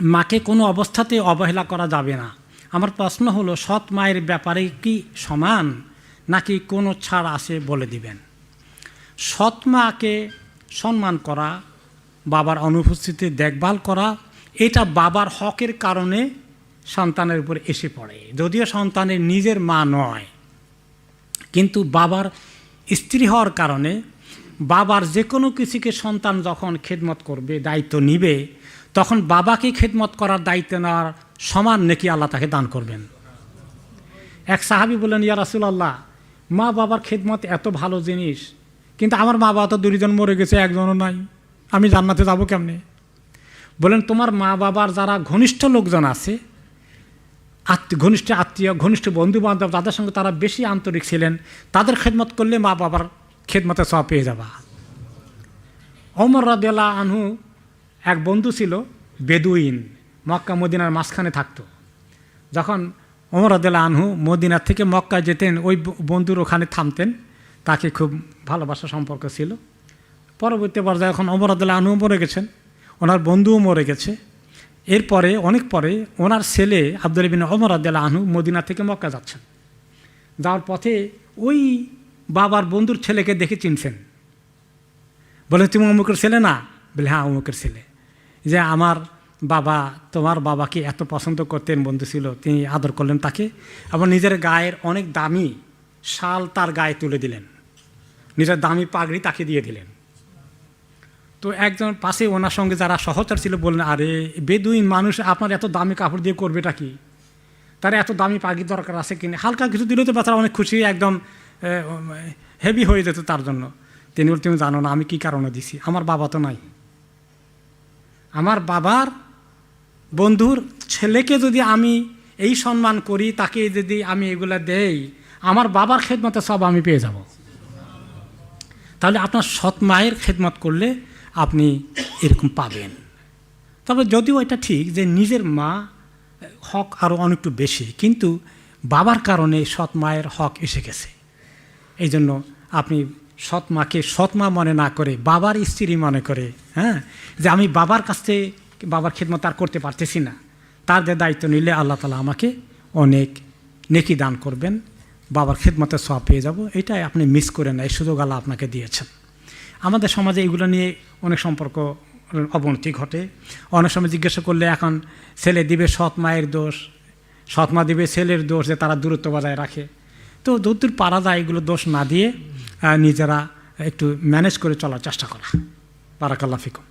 মাকে কোনো অবস্থাতে অবহেলা করা যাবে না। আমার প্রশ্ন হলো, সৎ মায়ের ব্যাপারে কি সমান, নাকি কোনো ছাড় আছে বলে দিবেন? সৎ মাকে সম্মান করা, বাবার অনুপস্থিতি দেখভাল করা, এটা বাবার হকের কারণে সন্তানের উপর এসে পড়ে। যদিও সন্তানের নিজের মা নয়, কিন্তু বাবার স্ত্রী হওয়ার কারণে বাবার যে কোনো কিছুকে সন্তান যখন খেদমত করবে, দায়িত্ব নিবে তখন বাবাকে খেদমত করার দায়িত্ব নেওয়ার সমান নাকি আল্লাহ তাকে দান করবেন। এক সাহাবি বললেন, ইয়া রাসুলাল্লাহ, মা বাবার খেদমত এত ভালো জিনিস, কিন্তু আমার মা বাবা তো দুজন মরে গেছে, একজনও নাই। আমি জান্নাতে যাব কেমনে? বলেন তোমার মা বাবার যারা ঘনিষ্ঠ লোকজন আছে আত্মীয় ঘনিষ্ঠ আত্মীয়, ঘনিষ্ঠ বন্ধু বান্ধব তাদের সঙ্গে তারা বেশি আন্তরিক ছিলেন, তাদের খেদমত করলে মা বাবার খেদমতে সব পেয়ে যাবা। অমর রাদিয়াল্লাহ আনহু এক বন্ধু ছিল বেদুইন মক্কা, মদিনার মাঝখানে থাকতো। যখন অমর রাদিয়াল্লাহ আনহু মদিনার থেকে মক্কা যেতেন, ওই বন্ধুর ওখানে থামতেন। তাকে খুব ভালোবাসা সম্পর্ক ছিল। পরবর্তী পর্যায়ে এখন অমর রাদিয়াল্লাহ আনহু মরে গেছেন, ওনার বন্ধুও মরে গেছে। এরপরে, অনেক পরে ওনার ছেলে আব্দুল বিন অমর আদাল আনহু মদিনা থেকে মক্কা যাচ্ছেন। যাওয়ার পথে ওই বাবার বন্ধুর ছেলেকে দেখে চিনছেন। বলে, তুমি অমুকের ছেলে না? বলে হ্যাঁ অমুকের ছেলে। যে আমার বাবা, তোমার বাবাকে এত পছন্দ করতেন, বন্ধু ছিল, তিনি আদর করলেন তাকে। আবার নিজের গায়ের অনেক দামি শাল তার গায়ে তুলে দিলেন। নিজের দামি পাগড়ি তাকে দিয়ে দিলেন। তো একজন পাশে ওনার সঙ্গে যারা সহচর ছিল বললেন, আরে, বেদুইন মানুষ, আপনার এত দামি কাপড় দিয়ে করবেটা কি? তার এত দামি পাগি দরকার আছে কিনা হালকা কিছু দিলে তো বেচারা অনেক খুশি, একদম হেভি হয়ে যেত তার জন্য। তিনি বলতে তুমি জানো না, আমি কি কারণে দিছি? আমার বাবা তো নাই। আমার বাবার বন্ধুর ছেলেকে যদি আমি এই সম্মান করি, তাকে যদি আমি এগুলা দেই, আমার বাবার খেদমতে সব আমি পেয়ে যাব। তাহলে আপনার সৎ মায়ের খেদমত করলে আপনি এরকম পাবেন। তবে যদিও এটা ঠিক যে নিজের মা হক আরও অনেকটু বেশি, কিন্তু বাবার কারণে সৎ মায়ের হক এসে গেছে। এই জন্য আপনি সৎ মাকে সৎ মা মনে না করে, বাবার স্ত্রী মনে করে হ্যাঁ? যে আমি বাবার কাছ থেকে বাবার খেদমত আর করতে পারতেছি না। তার যে দায়িত্ব নিলে আল্লাহ তালা আমাকে অনেক নেকি দান করবেন, বাবার খেদমতে সব পেয়ে যাব। এটাই আপনি মিস করে না এই সুযোগ আল্লাহ আপনাকে দিয়েছেন। আমাদের সমাজে এগুলো নিয়ে অনেক সম্পর্ক অবনতি ঘটে। অনেক সময় জিজ্ঞাসা করলে এখন ছেলে দিবে সৎ মায়ের দোষ সৎ মা দিবে ছেলের দোষ যে তারা দূরত্ব বজায় রাখে। তো যদ্দূর পারা যায় এগুলো দোষ না দিয়ে নিজেরা একটু ম্যানেজ করে চলার চেষ্টা করা। বারাকাল্লা ফিকুম।